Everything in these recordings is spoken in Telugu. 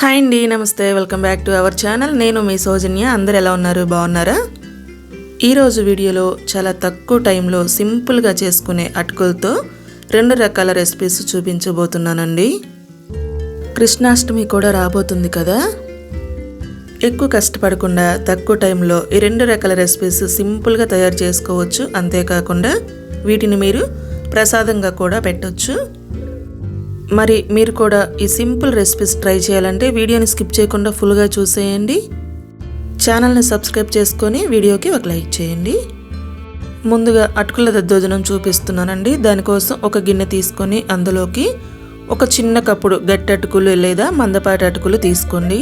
హాయ్ అండి నమస్తే. Welcome back to our channel. నేను మీ సౌజన్య. అందరు ఎలా ఉన్నారు? బాగున్నారా? ఈరోజు వీడియోలో చాలా తక్కువ టైంలో సింపుల్గా చేసుకునే అటుకులతో రెండు రకాల రెసిపీస్ చూపించబోతున్నానండి. కృష్ణాష్టమి కూడా రాబోతుంది కదా? ఎక్కువ కష్టపడకుండా తక్కువ టైంలో ఈ రెండు రకాల రెసిపీస్ సింపుల్గా తయారు చేసుకోవచ్చు. అంతేకాకుండా వీటిని మీరు ప్రసాదంగా కూడా పెట్టొచ్చు. మరి మీరు కూడా ఈ సింపుల్ రెసిపీస్ ట్రై చేయాలంటే వీడియోని స్కిప్ చేయకుండా ఫుల్గా చూసేయండి. ఛానల్ని సబ్స్క్రైబ్ చేసుకొని వీడియోకి ఒక లైక్ చేయండి. ముందుగా అటుకుల దద్దోజనం చూపిస్తున్నానండి. దానికోసం ఒక గిన్నె తీసుకొని అందులోకి ఒక చిన్న కప్పుడు గట్టి అటుకులు లేదా మందపాటి అటుకులు తీసుకోండి.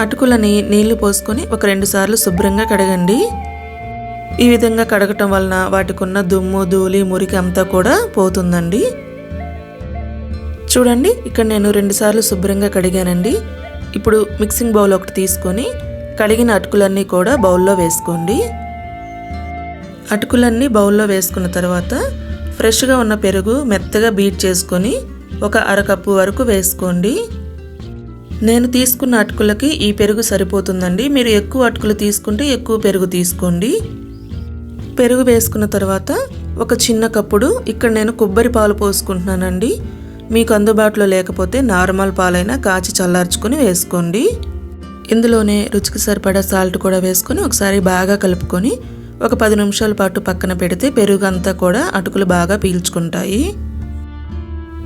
అటుకులని నీళ్ళు పోసుకొని ఒక రెండు సార్లు శుభ్రంగా కడగండి. ఈ విధంగా కడగటం వలన వాటికున్న దుమ్ము ధూళి మురికి అంతా కూడా పోతుందండి. చూడండి ఇక్కడ నేను రెండుసార్లు శుభ్రంగా కడిగానండి. ఇప్పుడు మిక్సింగ్ బౌల్ ఒకటి తీసుకొని కడిగిన అటుకులన్నీ కూడా బౌల్లో వేసుకోండి. అటుకులన్నీ బౌల్లో వేసుకున్న తర్వాత ఫ్రెష్గా ఉన్న పెరుగు మెత్తగా బీట్ చేసుకొని ఒక అరకప్పు వరకు వేసుకోండి. నేను తీసుకున్న అటుకులకి ఈ పెరుగు సరిపోతుందండి. మీరు ఎక్కువ అటుకులు తీసుకుంటే ఎక్కువ పెరుగు తీసుకోండి. పెరుగు వేసుకున్న తర్వాత ఒక చిన్న కప్పుడు ఇక్కడ నేను కొబ్బరి పాలు పోసుకుంటున్నానండి. మీకు అందుబాటులో లేకపోతే నార్మల్ పాలైనా కాచి చల్లార్చుకొని వేసుకోండి. ఇందులోనే రుచికి సరిపడా సాల్ట్ కూడా వేసుకొని ఒకసారి బాగా కలుపుకొని ఒక పది నిమిషాల పాటు పక్కన పెడితే పెరుగు అంతా కూడా అటుకులు బాగా పీల్చుకుంటాయి.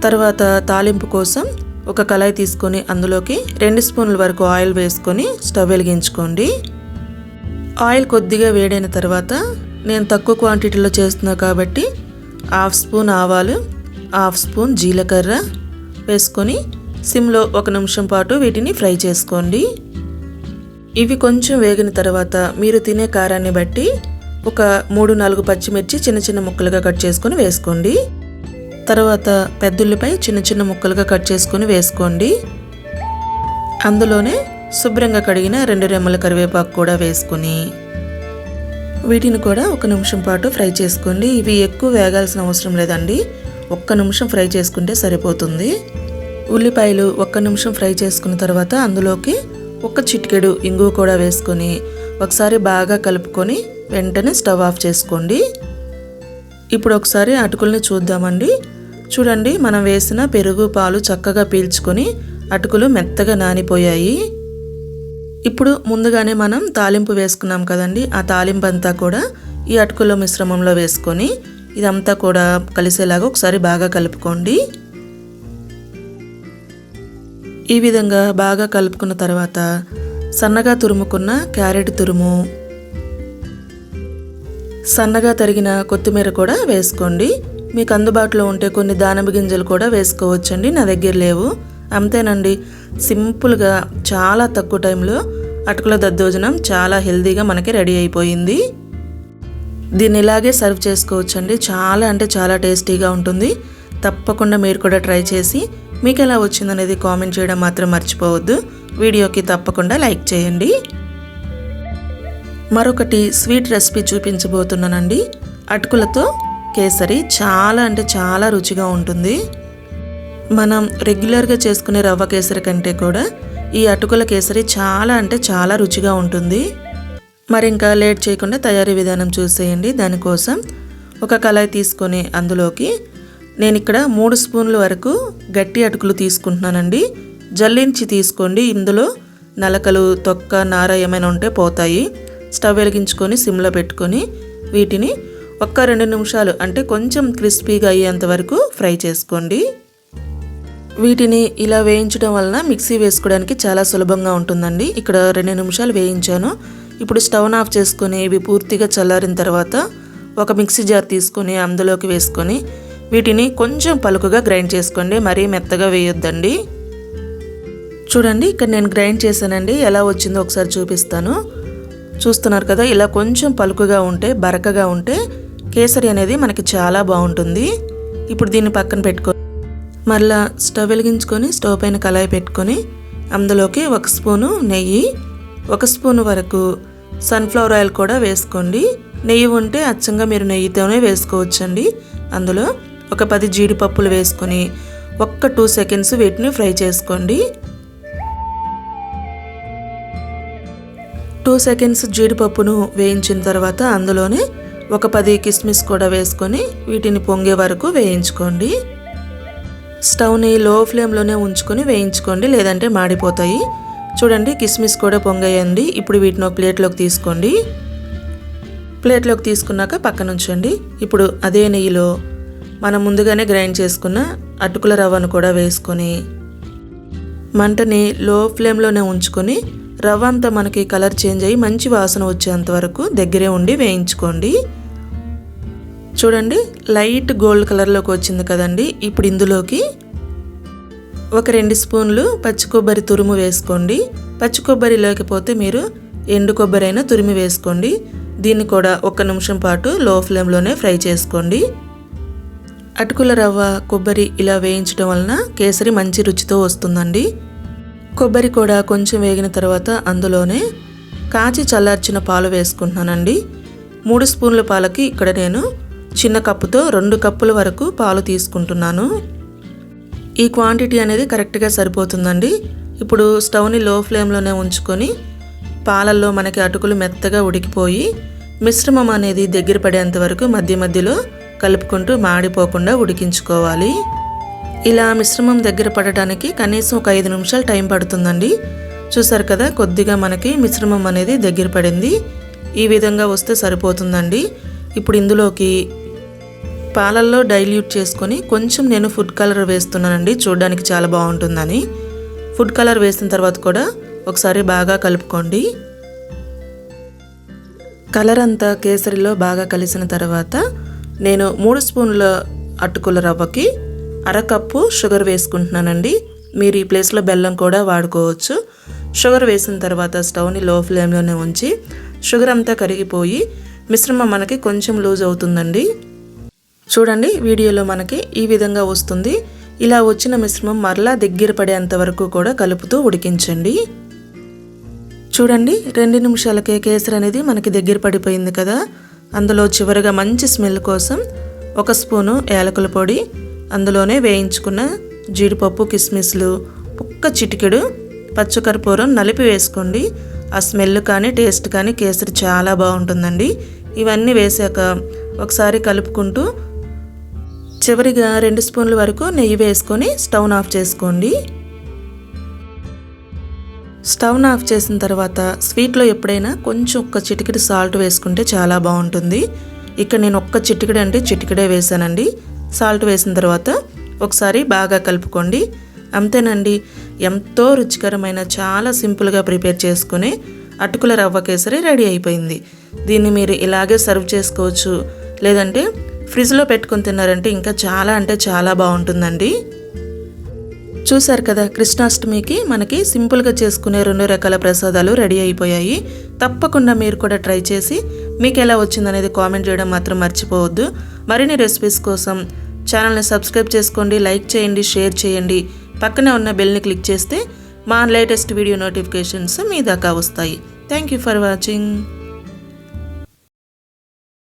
తర్వాత తాలింపు కోసం ఒక కళాయి తీసుకొని అందులోకి రెండు స్పూన్ల వరకు ఆయిల్ వేసుకొని స్టవ్ వెలిగించుకోండి. ఆయిల్ కొద్దిగా వేడైన తర్వాత నేను తక్కువ క్వాంటిటీలో చేస్తున్నా కాబట్టి హాఫ్ స్పూన్ ఆవాలు హాఫ్ స్పూన్ జీలకర్ర వేసుకొని సిమ్లో ఒక నిమిషం పాటు వీటిని ఫ్రై చేసుకోండి. ఇవి కొంచెం వేగిన తర్వాత మీరు తినే కారాన్ని బట్టి ఒక మూడు నాలుగు పచ్చిమిర్చి చిన్న చిన్న ముక్కలుగా కట్ చేసుకొని వేసుకోండి. తర్వాత పెద్దుల్లిపై చిన్న చిన్న ముక్కలుగా కట్ చేసుకొని వేసుకోండి. అందులోనే శుభ్రంగా కడిగిన రెండు రెమ్మల కరివేపాకు కూడా వేసుకొని వీటిని కూడా ఒక నిమిషం పాటు ఫ్రై చేసుకోండి. ఇవి ఎక్కువ వేగాల్సిన అవసరం లేదండి. ఒక్క నిమిషం ఫ్రై చేసుకుంటే సరిపోతుంది. ఉల్లిపాయలు ఒక్క నిమిషం ఫ్రై చేసుకున్న తర్వాత అందులోకి ఒక చిటికెడు ఇంగువ కూడా వేసుకొని ఒకసారి బాగా కలుపుకొని వెంటనే స్టవ్ ఆఫ్ చేసుకోండి. ఇప్పుడు ఒకసారి అటుకుల్ని చూద్దామండి. చూడండి మనం వేసిన పెరుగు పాలు చక్కగా పీల్చుకొని అటుకులు మెత్తగా నానిపోయాయి. ఇప్పుడు ముందుగానే మనం తాలింపు వేసుకున్నాం కదండి ఆ తాలింపు అంతా కూడా ఈ అటుకుల మిశ్రమంలో వేసుకొని ఇదంతా కూడా కలిసేలాగా ఒకసారి బాగా కలుపుకోండి. ఈ విధంగా బాగా కలుపుకున్న తర్వాత సన్నగా తురుముకున్న క్యారెట్ తురుము సన్నగా తరిగిన కొత్తిమీర కూడా వేసుకోండి. మీకు అందుబాటులో ఉంటే కొన్ని దానబ గింజలు కూడా వేసుకోవచ్చండి. నా దగ్గర లేవు. అంతేనండి సింపుల్గా చాలా తక్కువ టైంలో అటుకుల దద్దోజనం చాలా హెల్దీగా మనకి రెడీ అయిపోయింది. దీన్ని ఇలాగే సర్వ్ చేసుకోవచ్చండి. చాలా అంటే చాలా టేస్టీగా ఉంటుంది. తప్పకుండా మీరు కూడా ట్రై చేసి మీకు ఎలా వచ్చిందనేది కామెంట్ చేయడం మాత్రం మర్చిపోవద్దు. వీడియోకి తప్పకుండా లైక్ చేయండి. మరొకటి స్వీట్ రెసిపీ చూపించబోతున్నానండి. అటుకులతో కేసరి చాలా అంటే చాలా రుచిగా ఉంటుంది. మనం రెగ్యులర్గా చేసుకునే రవ్వ కేసరి కంటే కూడా ఈ అటుకుల కేసరి చాలా అంటే చాలా రుచిగా ఉంటుంది. మరి ఇంకా లేట్ చేయకుండా తయారీ విధానం చూసేయండి. దానికోసం ఒక కళాయి తీసుకొని అందులోకి నేను ఇక్కడ మూడు స్పూన్ల వరకు గట్టి అటుకులు తీసుకుంటున్నానండి. జల్లించి తీసుకోండి. ఇందులో నలకలు తొక్క నార ఏమైనా ఉంటే పోతాయి. స్టవ్ వెలిగించుకొని సిమ్లో పెట్టుకొని వీటిని ఒక్క రెండు నిమిషాలు అంటే కొంచెం క్రిస్పీగా అయ్యేంత వరకు ఫ్రై చేసుకోండి. వీటిని ఇలా వేయించడం వలన మిక్సీ వేసుకోవడానికి చాలా సులభంగా ఉంటుందండి. ఇక్కడ రెండు నిమిషాలు వేయించాను. ఇప్పుడు స్టవ్ ఆఫ్ చేసుకొని ఇవి పూర్తిగా చల్లారిన తర్వాత ఒక మిక్సీ జార్ తీసుకొని అందులోకి వేసుకొని వీటిని కొంచెం పలుకుగా గ్రైండ్ చేసుకోండి. మరీ మెత్తగా వేయొద్దండి. చూడండి ఇక్కడ నేను గ్రైండ్ చేశానండి. ఎలా వచ్చిందో ఒకసారి చూపిస్తాను. చూస్తున్నారు కదా ఇలా కొంచెం పలుకుగా ఉంటే బరకగా ఉంటే కేసరి అనేది మనకి చాలా బాగుంటుంది. ఇప్పుడు దీన్ని పక్కన పెట్టుకొని మరలా స్టవ్ వెలిగించుకొని స్టవ్ పైన కళాయి పెట్టుకొని అందులోకి ఒక స్పూను నెయ్యి ఒక స్పూన్ వరకు సన్ఫ్లవర్ ఆయిల్ కూడా వేసుకోండి. నెయ్యి ఉంటే అచ్చంగా మీరు నెయ్యితోనే వేసుకోవచ్చండి. అందులో ఒక పది జీడిపప్పులు వేసుకొని ఒక్క టూ సెకండ్స్ వీటిని ఫ్రై చేసుకోండి. టూ సెకండ్స్ జీడిపప్పును వేయించిన తర్వాత అందులోనే ఒక పది కిస్మిస్ కూడా వేసుకొని వీటిని పొంగే వరకు వేయించుకోండి. స్టవ్ని లో ఫ్లేమ్లోనే ఉంచుకొని వేయించుకోండి. లేదంటే మాడిపోతాయి. చూడండి కిస్మిస్ కూడా పొంగయ్యండి. ఇప్పుడు వీటిని ఒక ప్లేట్లోకి తీసుకోండి. ప్లేట్లోకి తీసుకున్నాక పక్కన ఉంచండి. ఇప్పుడు అదే నెయ్యిలో మనం ముందుగానే గ్రైండ్ చేసుకున్న అటుకుల రవ్వను కూడా వేసుకొని మంటని లో ఫ్లేమ్లోనే ఉంచుకొని రవ్వ అంతా మనకి కలర్ చేంజ్ అయ్యి మంచి వాసన వచ్చేంత వరకు దగ్గరే ఉండి వేయించుకోండి. చూడండి లైట్ గోల్డ్ కలర్లోకి వచ్చింది కదండి. ఇప్పుడు ఇందులోకి ఒక రెండు స్పూన్లు పచ్చి కొబ్బరి తురుము వేసుకోండి. పచ్చి కొబ్బరి లేకపోతే మీరు ఎండు కొబ్బరి అయినా తురిమి వేసుకోండి. దీన్ని కూడా ఒక నిమిషం పాటు లో ఫ్లేమ్లోనే ఫ్రై చేసుకోండి. అటుకుల రవ్వ కొబ్బరి ఇలా వేయించడం వలన కేసరి మంచి రుచితో వస్తుందండి. కొబ్బరి కూడా కొంచెం వేగిన తర్వాత అందులోనే కాచి చల్లార్చిన పాలు వేసుకుంటున్నానండి. మూడు స్పూన్ల పాలకి ఇక్కడ నేను చిన్న కప్పుతో రెండు కప్పుల వరకు పాలు తీసుకుంటున్నాను. ఈ క్వాంటిటీ అనేది కరెక్ట్గా సరిపోతుందండి. ఇప్పుడు స్టవ్ని లో ఫ్లేమ్లోనే ఉంచుకొని పాలల్లో మనకి అటుకులు మెత్తగా ఉడికిపోయి మిశ్రమం అనేది దగ్గర పడేంత వరకు మధ్య మధ్యలో కలుపుకుంటూ మాడిపోకుండా ఉడికించుకోవాలి. ఇలా మిశ్రమం దగ్గర పడటానికి కనీసం ఒక ఐదు నిమిషాలు టైం పడుతుందండి. చూసారు కదా కొద్దిగా మనకి మిశ్రమం అనేది దగ్గర పడింది. ఈ విధంగా వస్తే సరిపోతుందండి. ఇప్పుడు ఇందులోకి పాలల్లో డైల్యూట్ చేసుకొని కొంచెం నేను ఫుడ్ కలర్ వేస్తున్నానండి. చూడడానికి చాలా బాగుంటుందని. ఫుడ్ కలర్ వేసిన తర్వాత కూడా ఒకసారి బాగా కలుపుకోండి. కలర్ అంతా కేసరిలో బాగా కలిసిన తర్వాత నేను మూడు స్పూన్ల అటుకుల రవ్వకి అరకప్పు షుగర్ వేసుకుంటున్నానండి. మీరు ఈ ప్లేస్లో బెల్లం కూడా వాడుకోవచ్చు. షుగర్ వేసిన తర్వాత స్టవ్ని లో ఫ్లేమ్లోనే ఉంచి షుగర్ అంతా కరిగిపోయి మిశ్రమం మనకి కొంచెం లూజ్ అవుతుందండి. చూడండి వీడియోలో మనకి ఈ విధంగా వస్తుంది. ఇలా వచ్చిన మిశ్రమం మరలా దగ్గర పడేంత వరకు కూడా కలుపుతూ ఉడికించండి. చూడండి రెండు నిమిషాలకే కేసరి అనేది మనకి దగ్గర పడిపోయింది కదా. అందులో చివరిగా మంచి స్మెల్ కోసం ఒక స్పూను యాలకుల పొడి అందులోనే వేయించుకున్న జీడిపప్పు కిస్మిస్లు ఒక్క చిటికెడు పచ్చకర్పూరం నలిపి వేసుకోండి. ఆ స్మెల్ కానీ టేస్ట్ కానీ కేసరి చాలా బాగుంటుందండి. ఇవన్నీ వేసాక ఒకసారి కలుపుకుంటూ చివరిగా రెండు స్పూన్ల వరకు నెయ్యి వేసుకొని స్టవ్ ఆఫ్ చేసుకోండి. స్టవ్ ఆఫ్ చేసిన తర్వాత స్వీట్లో ఎప్పుడైనా కొంచెం ఒక్క చిటికెడు సాల్ట్ వేసుకుంటే చాలా బాగుంటుంది. ఇక్కడ నేను ఒక్క చిటికెడు అంటే చిటికెడే వేసానండి సాల్ట్ వేసిన తర్వాత ఒకసారి బాగా కలుపుకోండి. అంతేనండి ఎంతో రుచికరమైన చాలా సింపుల్గా ప్రిపేర్ చేసుకుని అటుకుల రవ్వ కేసరి రెడీ అయిపోయింది. దీన్ని మీరు ఇలాగే సర్వ్ చేసుకోవచ్చు. లేదంటే ఫ్రిడ్జ్లో పెట్టుకొని తిన్నారంటే ఇంకా చాలా అంటే చాలా బాగుంటుందండి. చూశారు కదా కృష్ణాష్టమికి మనకి సింపుల్గా చేసుకునే రెండు రకాల ప్రసాదాలు రెడీ అయిపోయాయి. తప్పకుండా మీరు కూడా ట్రై చేసి మీకు ఎలా వచ్చిందనేది కామెంట్ చేయడం మాత్రం మర్చిపోవద్దు. మరిన్ని రెసిపీస్ కోసం ఛానల్ని సబ్స్క్రైబ్ చేసుకోండి లైక్ చేయండి షేర్ చేయండి. పక్కనే ఉన్న బెల్ని క్లిక్ చేస్తే మా లేటెస్ట్ వీడియో నోటిఫికేషన్స్ మీ దాకా వస్తాయి. Thank you for watching.